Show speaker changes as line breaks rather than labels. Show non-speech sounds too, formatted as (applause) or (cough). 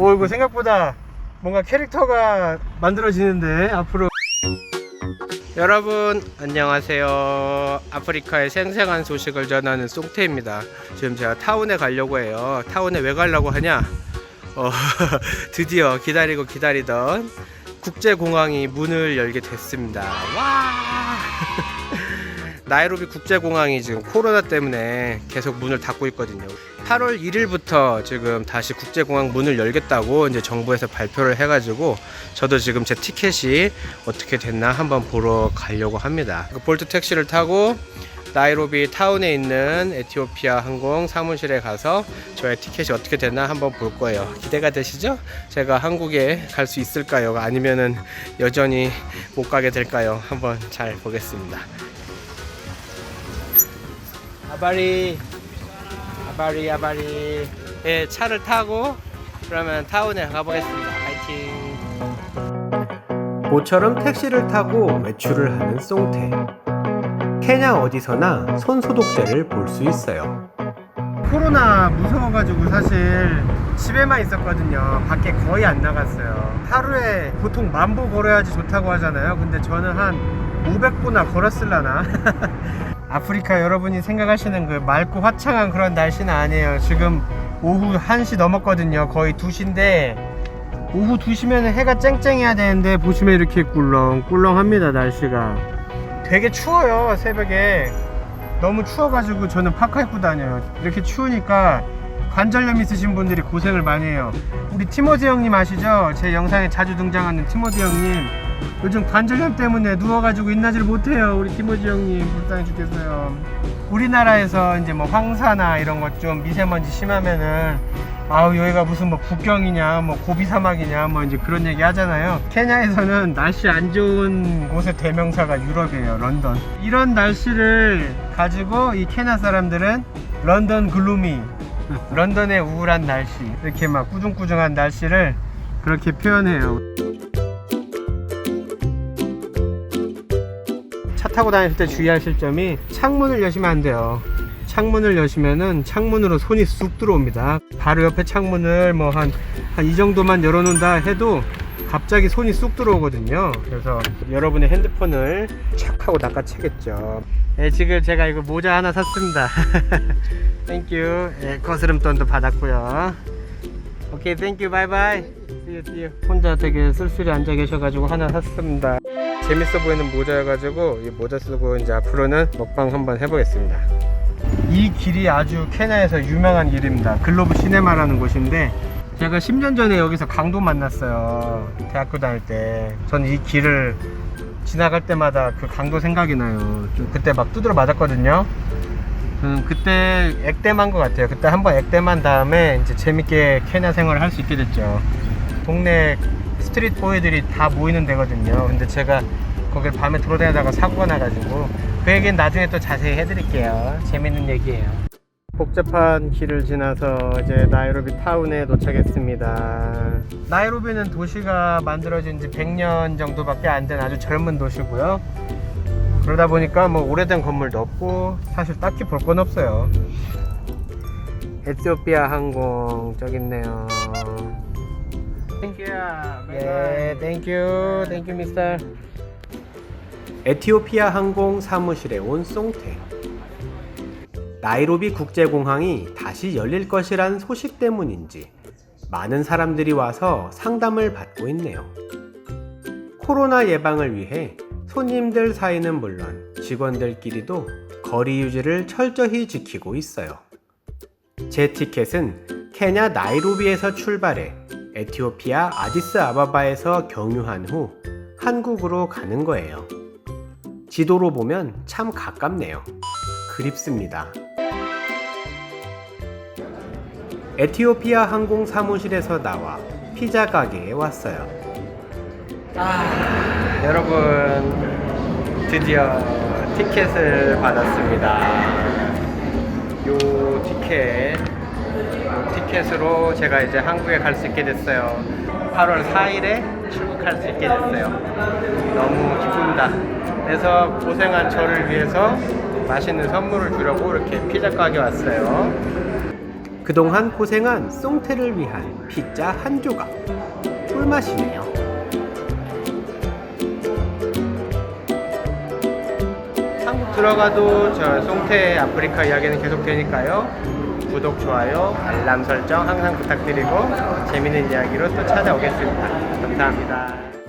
오 이거 생각보다 뭔가 캐릭터가 만들어지는데 앞으로. 여러분 안녕하세요. 아프리카의 생생한 소식을 전하는 송태입니다. 지금 제가 타운에 가려고 해요. 타운에 왜 가려고 하냐? 어, (laughs) 드디어 기다리고 기다리던 국제공항이 문을 열게 됐습니다. 와 (laughs) 나이로비 국제공항이 지금 코로나 때문에 계속 문을 닫고 있거든요. 8월 1일부터 지금 다시 국제공항 문을 열겠다고 이제 정부에서 발표를 해가지고 저도 지금 제 티켓이 어떻게 됐나 한번 보러 가려고 합니다. 그 볼트 택시를 타고 나이로비 타운에 있는 에티오피아 항공 사무실에 가서 저의 티켓이 어떻게 됐나 한번 볼 거예요. 기대가 되시죠? 제가 한국에 갈 수 있을까요? 아니면은 여전히 못 가게 될까요? 한번 잘 보겠습니다. 아바리 아바리 아바리. 예 차를 타고 그러면 타운에 가보겠습니다. 파이팅. 모처럼 택시를 타고 외출을 하는 송태. 케냐 어디서나 손 소독제를 볼 수 있어요. 코로나 무서워가지고 사실 집에만 있었거든요. 밖에 거의 안 나갔어요. 하루에 보통 만보 걸어야지 좋다고 하잖아요. 근데 저는 한 500보나 걸었을라나 (laughs) 아프리카 여러분이 생각하시는 그 맑고 화창한 그런 날씨는 아니에요. 지금 오후 1시 넘었거든요. 거의 2시인데 오후 2시면 해가 쨍쨍해야 되는데 보시면 이렇게 꿀렁꿀렁합니다. 날씨가. 되게 추워요. 새벽에. 너무 추워가지고 저는 파카 입고 다녀요. 이렇게 추우니까 관절염 있으신 분들이 고생을 많이 해요. 우리 티모디 형님 아시죠? 제 영상에 자주 등장하는 티모디 형님. 요즘 관절염 때문에 누워가지고 인나질 못해요. 우리 티모디 형님 불쌍해 죽겠어요. 우리나라에서 이제 뭐 황사나 이런 것 좀 미세먼지 심하면은 아우 여기가 무슨 뭐 국경이냐 뭐 고비 사막이냐 뭐 이제 그런 얘기 하잖아요. 케냐에서는 날씨 안 좋은 곳의 대명사가 유럽이에요. 런던. 이런 날씨를 가지고 이 케냐 사람들은 런던 글루미 (laughs) 런던의 우울한 날씨 이렇게 막 꾸중꾸중한 날씨를 그렇게 표현해요. 차 타고 다닐 때 주의하실 점이 창문을 여시면 안 돼요. 창문을 여시면은 창문으로 손이 쑥 들어옵니다. 바로 옆에 창문을 뭐 한 한 이 정도만 열어놓는다 해도 갑자기 손이 쑥 들어오거든요. 그래서 여러분의 핸드폰을 착 하고 낚아채겠죠. 네, 지금 제가 이거 모자 하나 샀습니다. (laughs) 땡큐. 예, 거스름돈도 받았고요. 오케이, 땡큐. 바이바이. 혼자 되게 쓸쓸히 앉아 계셔가지고 하나 샀습니다. 재밌어 보이는 모자여가지고 이 모자 쓰고 이제 앞으로는 먹방 한번 해보겠습니다. 이 길이 아주 케냐에서 유명한 길입니다. 글로브 시네마라는 곳인데 제가 10년 전에 여기서 강도 만났어요. 대학교 다닐 때. 전 이 길을 지나갈 때마다 그 강도 생각이 나요. 좀 그때 막 두드려 맞았거든요. 음, 그때 액땜한 것 같아요. 그때 한번 액땜한 다음에 이제 재밌게 케냐 생활을 할 수 있게 됐죠. 동네 스트릿 보이들이 다 모이는 데거든요. 근데 제가 거길 밤에 돌아다니다가 사고가 나가지고 그 얘기는 나중에 또 자세히 해드릴게요. 재밌는 얘기예요. 복잡한 길을 지나서 이제 나이로비 타운에 도착했습니다. 나이로비는 도시가 만들어진 지 100년 정도밖에 안 된 아주 젊은 도시고요. 그러다 보니까 뭐 오래된 건물도 없고 사실 딱히 볼 건 없어요. 에티오피아 항공 저기 있네요. 땡큐. 예, 땡큐. 땡큐 미스터. 에티오피아 항공 사무실에 온 송태. 나이로비 국제공항이 다시 열릴 것이란 소식 때문인지 많은 사람들이 와서 상담을 받고 있네요. 코로나 예방을 위해 손님들 사이는 물론 직원들끼리도 거리 유지를 철저히 지키고 있어요. 제 티켓은 케냐 나이로비에서 출발해 에티오피아 아디스 아바바에서 경유한 후 한국으로 가는 거예요. 지도로 보면 참 가깝네요. 그립습니다. 에티오피아 항공 사무실에서 나와 피자 가게에 왔어요. 아, 여러분 드디어 티켓을 받았습니다. 요 티켓, 요 티켓으로 제가 이제 한국에 갈 수 있게 됐어요. 8월 4일에 출국할 수 있게 됐어요. 너무 기쁩니다. 그래서 고생한 저를 위해서 맛있는 선물을 주려고 이렇게 피자 가게 왔어요. 그동안 고생한 송태를 위한 피자 한 조각. 꿀맛이네요. 한국 들어가도 저 송태 아프리카 이야기는 계속 되니까요. 구독, 좋아요, 알람 설정 항상 부탁드리고 재밌는 이야기로 또 찾아오겠습니다. 감사합니다.